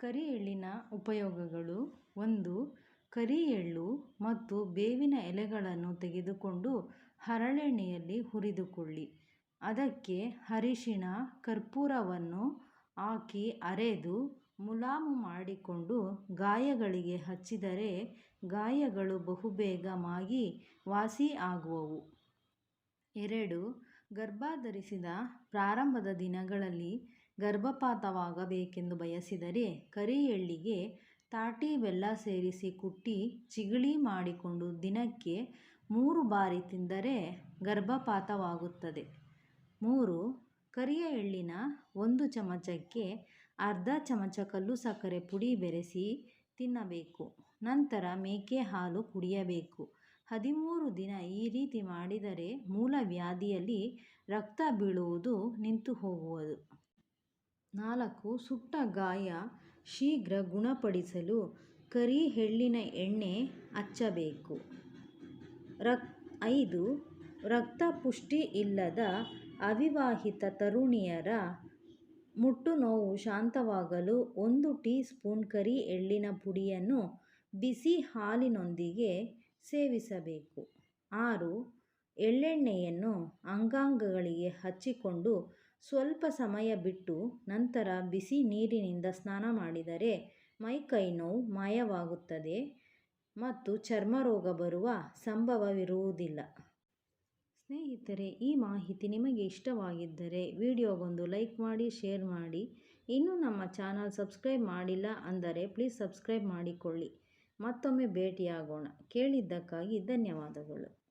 ಕರಿ ಎಳ್ಳಿನ ಉಪಯೋಗಗಳು ಒಂದು ಕರಿ ಎಳ್ಳು ಮತ್ತು ಬೇವಿನ ಎಲೆಗಳನ್ನು ತೆಗೆದುಕೊಂಡು ಹರಳೆಣ್ಣೆಯಲ್ಲಿ ಹುರಿದುಕೊಳ್ಳಿ. ಅದಕ್ಕೆ ಅರಿಶಿಣ, ಕರ್ಪೂರವನ್ನು ಹಾಕಿ ಅರೆದು ಮುಲಾಮು ಮಾಡಿಕೊಂಡು ಗಾಯಗಳಿಗೆ ಹಚ್ಚಿದರೆ ಗಾಯಗಳು ಬಹುಬೇಗ ಮಾಗಿ ವಾಸಿ ಆಗುವವು. ಎರಡು ಗರ್ಭಧರಿಸಿದ ಪ್ರಾರಂಭದ ದಿನಗಳಲ್ಲಿ ಗರ್ಭಪಾತವಾಗಬೇಕೆಂದು ಬಯಸಿದರೆ ಕರಿ ಎಳ್ಳಿಗೆ ತಾಟಿ ಬೆಲ್ಲ ಸೇರಿಸಿ ಕುಟ್ಟಿ ಚಿಗಳಿ ಮಾಡಿಕೊಂಡು ದಿನಕ್ಕೆ ಮೂರು ಬಾರಿ ತಿಂದರೆ ಗರ್ಭಪಾತವಾಗುತ್ತದೆ. ಮೂರು ಕರಿಯ ಎಳ್ಳಿನ ಒಂದು ಚಮಚಕ್ಕೆ ಅರ್ಧ ಚಮಚ ಕಲ್ಲು ಸಕ್ಕರೆ ಪುಡಿ ಬೆರೆಸಿ ತಿನ್ನಬೇಕು. ನಂತರ ಮೇಕೆ ಹಾಲು ಕುಡಿಯಬೇಕು. ಹದಿಮೂರು ದಿನ ಈ ರೀತಿ ಮಾಡಿದರೆ ಮೂಲವ್ಯಾಧಿಯಲ್ಲಿ ರಕ್ತ ಬೀಳುವುದು ನಿಂತು ಹೋಗುವುದು. ನಾಲ್ಕು, ಸುಟ್ಟ ಗಾಯ ಶೀಘ್ರ ಗುಣಪಡಿಸಲು ಕರಿ ಎಳ್ಳಿನ ಎಣ್ಣೆ ಹಚ್ಚಬೇಕು. ರಕ್, ಐದು, ರಕ್ತ ಪುಷ್ಟಿ ಇಲ್ಲದ ಅವಿವಾಹಿತ ತರುಣಿಯರ ಮುಟ್ಟು ನೋವು ಶಾಂತವಾಗಲು ಒಂದು ಟೀ ಸ್ಪೂನ್ ಕರಿ ಎಳ್ಳಿನ ಪುಡಿಯನ್ನು ಬಿಸಿ ಹಾಲಿನೊಂದಿಗೆ ಸೇವಿಸಬೇಕು. ಆರು, ಎಳ್ಳೆಣ್ಣೆಯನ್ನು ಅಂಗಾಂಗಗಳಿಗೆ ಹಚ್ಚಿಕೊಂಡು ಸ್ವಲ್ಪ ಸಮಯ ಬಿಟ್ಟು ನಂತರ ಬಿಸಿ ನೀರಿನಿಂದ ಸ್ನಾನ ಮಾಡಿದರೆ ಮೈಕೈ ನೋವು ಮಾಯವಾಗುತ್ತದೆ ಮತ್ತು ಚರ್ಮರೋಗ ಬರುವ ಸಂಭವವಿರುವುದಿಲ್ಲ. ಸ್ನೇಹಿತರೆ, ಈ ಮಾಹಿತಿ ನಿಮಗೆ ಇಷ್ಟವಾಗಿದ್ದರೆ ವಿಡಿಯೋಗೊಂದು ಲೈಕ್ ಮಾಡಿ, ಶೇರ್ ಮಾಡಿ. ಇನ್ನೂ ನಮ್ಮ ಚಾನಲ್ ಸಬ್ಸ್ಕ್ರೈಬ್ ಮಾಡಿಲ್ಲ ಅಂದರೆ ಪ್ಲೀಸ್ ಸಬ್ಸ್ಕ್ರೈಬ್ ಮಾಡಿಕೊಳ್ಳಿ. ಮತ್ತೊಮ್ಮೆ ಭೇಟಿಯಾಗೋಣ. ಕೇಳಿದ್ದಕ್ಕಾಗಿ ಧನ್ಯವಾದಗಳು.